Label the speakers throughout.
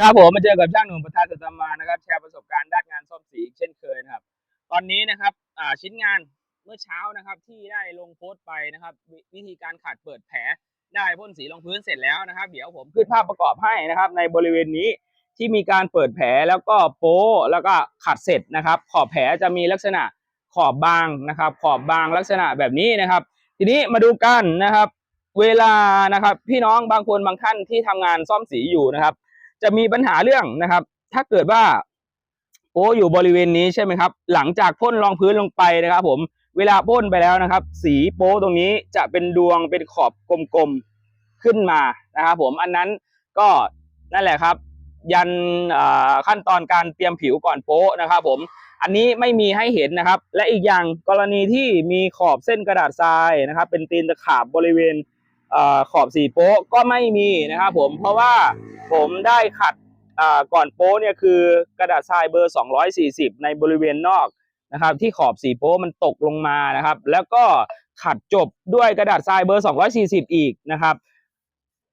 Speaker 1: ครับผมมาเจอกับช่างหนุ่มประธานสตมานะครับแชร์ประสบการณ์ด้านงานซ่อมสีเช่นเคยนะครับ ตอนนี้นะครับชิ้นงานเมื่อเช้านะครับที่ได้ลงโพสต์ไปนะครับ วิธีการขัดเปิดแผลได้พ่นสีรองพื้นเสร็จแล้วนะครับ เดี๋ยวผมขึ้นภาพประกอบให้นะครับ ในบริเวณนี้ที่มีการเปิดแผลแล้วก็โป๊แล้วก็ขัดเสร็จนะครับ ขอบแผลจะมีลักษณะขอบบางนะครับ ขอบบางลักษณะแบบนี้นะครับ ทีนี้มาดูกันนะครับ เวลานะครับ พี่น้องบางคนบางท่านที่ทำงานซ่อมสีอยู่นะครับ จะมีปัญหาเรื่องนะครับ ถ้าเกิดว่าโป๊อยู่บริเวณนี้ใช่ไหมครับ หลังจากพ่นรองพื้นลงไปนะครับ ผมเวลาพ่นไปแล้วนะครับ สีโป๊ตรงนี้จะเป็นดวงเป็นขอบกลมๆขึ้นมานะครับ ผมอันนั้นก็นั่นแหละครับ ยันขั้นตอนการเตรียมผิวก่อนโป๊นะครับ ผมอันนี้ไม่มีให้เห็นนะครับ และอีกอย่างกรณีที่มีขอบเส้นกระดาษทรายนะครับ เป็นตีนตะขาบบริเวณ ขอบสีโป๊ะก็ไม่มีนะครับผมเพราะว่าผมได้ขัดก่อนโป๊เนี่ยคือกระดาษทรายเบอร์ 240 ในบริเวณนอกนะครับที่ขอบสีโป๊มันตกลงมานะครับ แล้วก็ขัดจบด้วยกระดาษทรายเบอร์ 240 อีกนะครับ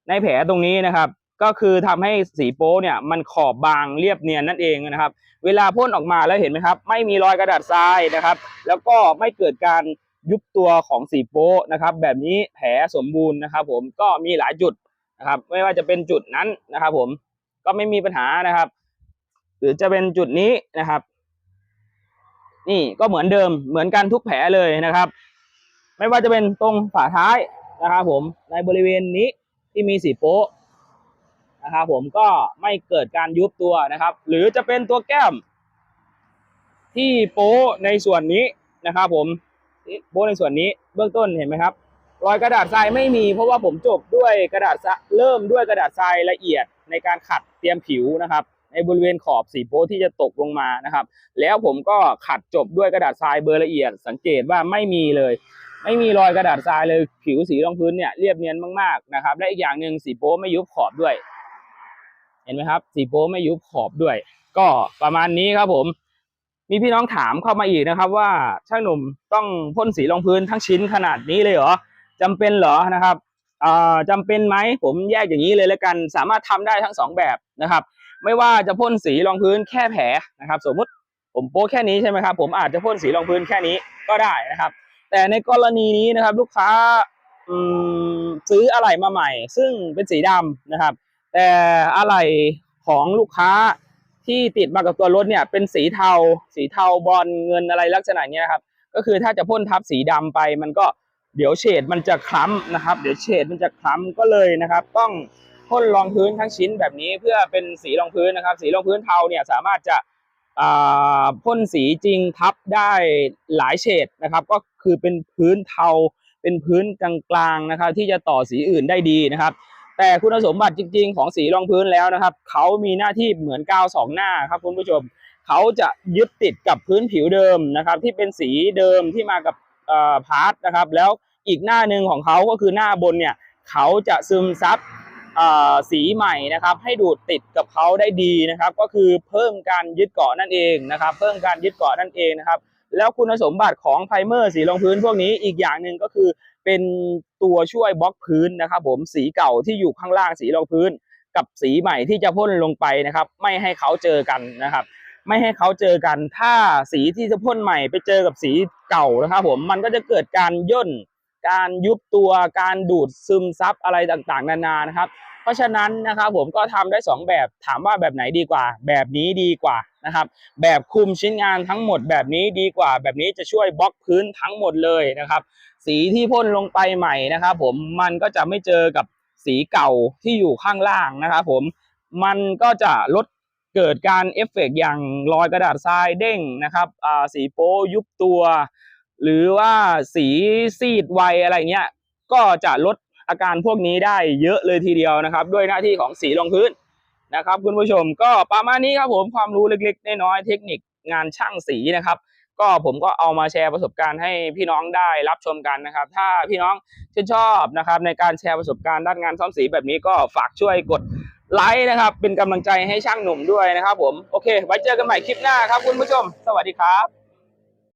Speaker 1: ในแผลตรงนี้นะครับ ก็คือทำให้สีโป๊เนี่ยมันขอบบางเรียบเนียนนั่นเองนะครับ เวลาพ่นออกมาแล้วเห็นไหมครับ ไม่มีรอยกระดาษทรายนะครับ แล้วก็ไม่เกิดการ ยุบตัวของสีโป๊นะครับ แบบนี้แผลสมบูรณ์นะครับ ผมก็มีหลายจุดนะครับ ไม่ว่าจะเป็นจุดนั้นนะครับ ผมก็ไม่มีปัญหานะครับ หรือจะเป็นจุดนี้นะครับ นี่ก็เหมือนเดิมเหมือนกันทุกแผลเลยนะครับ ไม่ว่าจะเป็นตรงฝ่าท้ายนะครับ ผมในบริเวณนี้ที่มีสีโป๊ะนะครับผมก็ไม่เกิดการยุบตัวนะครับ หรือจะเป็นตัวแก้ม ที่โป๊ะในส่วนนี้นะครับ ผม โป๊ะในส่วนนี้เบื้องต้นเห็นไหมครับ รอยกระดาษทรายไม่มี เพราะว่าผมจบด้วยกระดาษเริ่มด้วยกระดาษทรายละเอียดในการขัดเตรียมผิวนะครับ ในบริเวณขอบสีโป๊ที่จะตกลงมานะครับ แล้วผมก็ขัดจบด้วยกระดาษทรายเบอร์ละเอียด สังเกตว่าไม่มีเลย ไม่มีรอยกระดาษทรายเลยผิวสีรองพื้นเนี่ยเรียบเนียนมากๆนะครับและอีกอย่างหนึ่งสีโป๊ไม่ยุบขอบด้วย เห็นไหมครับ สีโป๊ไม่ยุบขอบด้วย ก็ประมาณนี้ครับผม มีพี่น้องถามเข้ามาอีกนะครับ ว่าช่างหนุ่มต้องพ่นสีรองพื้นทั้งชิ้นขนาดนี้เลยเหรอจำเป็นเหรอนะครับอ่าจำเป็นไหมผมแยกอย่างนี้เลยแล้วกัน สามารถทำได้ทั้งสองแบบนะครับ ไม่ว่าจะพ่นสีรองพื้นแค่แผลนะครับ สมมุติผมโป๊แค่นี้ใช่ไหมครับผมอาจจะพ่นสีรองพื้นแค่นี้ก็ได้นะครับ แต่ในกรณีนี้นะครับ ลูกค้าซื้ออะไหล่มาใหม่ ซึ่งเป็นสีดำนะครับ แต่อะไหล่ของลูกค้า ที่ติดมากับตัวรถเนี่ยเป็นสีเทา สีเทาบอลเงินอะไรลักษณะเนี้ยครับ ก็คือถ้าจะพ่นทับสีดำไป มันก็เดี๋ยวเฉดมันจะคล้ำนะครับ เดี๋ยวเฉดมันจะคล้ำก็เลยนะครับ ต้องพ่นรองพื้นทั้งชิ้นแบบนี้เพื่อเป็นสีรองพื้นนะครับ สีรองพื้นเทาเนี่ยสามารถจะพ่นสีจริงทับได้หลายเฉดนะครับ ก็คือเป็นพื้นเทาเป็นพื้นกลางๆนะครับ ที่จะต่อสีอื่นได้ดีนะครับ แต่คุณสมบัติจริง ๆ ของสีรองพื้นแล้วนะครับ เขามีหน้าที่เหมือนกาวสองหน้าครับคุณผู้ชม เขาจะยึดติดกับพื้นผิวเดิมนะครับ ที่เป็นสีเดิมที่มากับพาร์ทนะครับ แล้วอีกหน้าหนึ่งของเขาก็คือหน้าบนเนี่ยเขาจะซึมซับสีใหม่นะครับให้ดูดติดกับเขาได้ดีนะครับ ก็คือเพิ่มการยึดเกาะนั่นเองนะครับ เพิ่มการยึดเกาะนั่นเองนะครับ แล้วคุณสมบัติของไพรเมอร์สีรองพื้นพวกนี้อีกอย่างหนึ่งก็คือเป็นตัวช่วยบล็อกพื้นนะครับ ผมสีเก่าที่อยู่ข้างล่างสีรองพื้น กับสีใหม่ที่จะพ่นลงไปนะครับ ไม่ให้เขาเจอกันนะครับ ไม่ให้เขาเจอกัน ถ้าสีที่จะพ่นใหม่ไปเจอกับสีเก่านะครับ ผมมันก็จะเกิดการย่น การยุบตัวการดูดซึมซับอะไรต่างๆ นานานะครับ เพราะฉะนั้นนะครับผมก็ทำได้สองแบบถามว่าแบบไหนดีกว่า แบบนี้ดีกว่า นะครับ แบบคุมชิ้นงานทั้งหมดแบบนี้ดีกว่า แบบนี้จะช่วยบล็อกพื้นทั้งหมดเลยนะครับ สีที่พ่นลงไปใหม่นะครับผมมันก็จะไม่เจอกับสีเก่าที่อยู่ข้างล่างนะครับผมมันก็จะลดเกิดการเอฟเฟกต์อย่างรอยกระดาษทรายเด้งนะครับสีโป๊ยุบตัว หรือว่าสีซีดไวอะไรเงี้ยก็จะลดอาการพวกนี้ได้เยอะเลยทีเดียวนะครับ ด้วยหน้าที่ของสีรองพื้น นะครับคุณผู้ชมก็ประมาณนี้ครับผมความรู้เล็กๆน้อยๆเทคนิคงานช่างสีนะครับ ก็ผมก็เอามาแชร์ประสบการณ์ให้พี่น้องได้รับชมกันนะครับ ถ้าพี่น้องชื่นชอบนะครับ ในการแชร์ประสบการณ์ด้านงานซ่อมสีแบบนี้ก็ฝากช่วยกดไลค์นะครับ เป็นกำลังใจให้ช่างหนุ่มด้วยนะครับ ผมโอเค ไว้เจอกันใหม่คลิปหน้าครับคุณผู้ชม สวัสดีครับ